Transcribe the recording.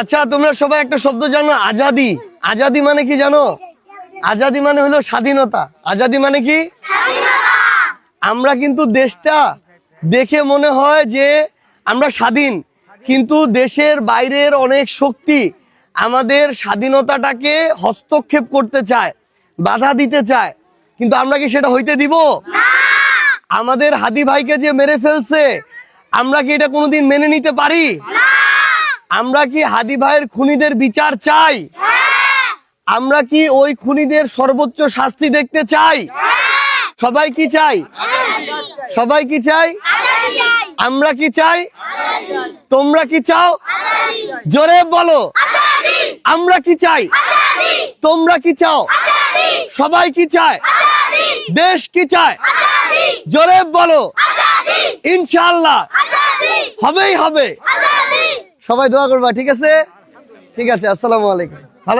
আচ্ছা তোমরা সবাই একটা শব্দ জানো আজাদি। আজাদি মানে কি জানো? আজাদি মানে হলো স্বাধীনতা। আজাদি মানে কি? আমরা কিন্তু দেশটা দেখে মনে হয় যে আমরা স্বাধীন কিন্তু দেশের বাইরের অনেক শক্তি আমাদের স্বাধীনতাটাকে হস্তক্ষেপ করতে চায় বাধা দিতে চায়। কিন্তু আমরা কি সেটা হইতে দিব? আমাদের হাদি ভাইকে যে মেরে ফেলছে আমরা কি এটা কোনোদিন মেনে নিতে পারি? আমরা কি হাদি ভাইয়ের খুনিদের বিচার চাই? আমরা কি ওই খুনিদের সর্বোচ্চ শাস্তি দেখতে চাই? সবাই কি চাই? সবাই কি চাই? আমরা কি চাই? তোমরা কি চাও? জোরে বলো। আমরা কি চাই? তোমরা কি চাও? সবাই কি চায়? দেশ কি চায়? জোরে বলো। ইনশাআল্লাহ। হবেই হবে। সবাই দোয়া করবা ঠিক আছে? ঠিক আছে আসসালামু আলাইকুম। ভালো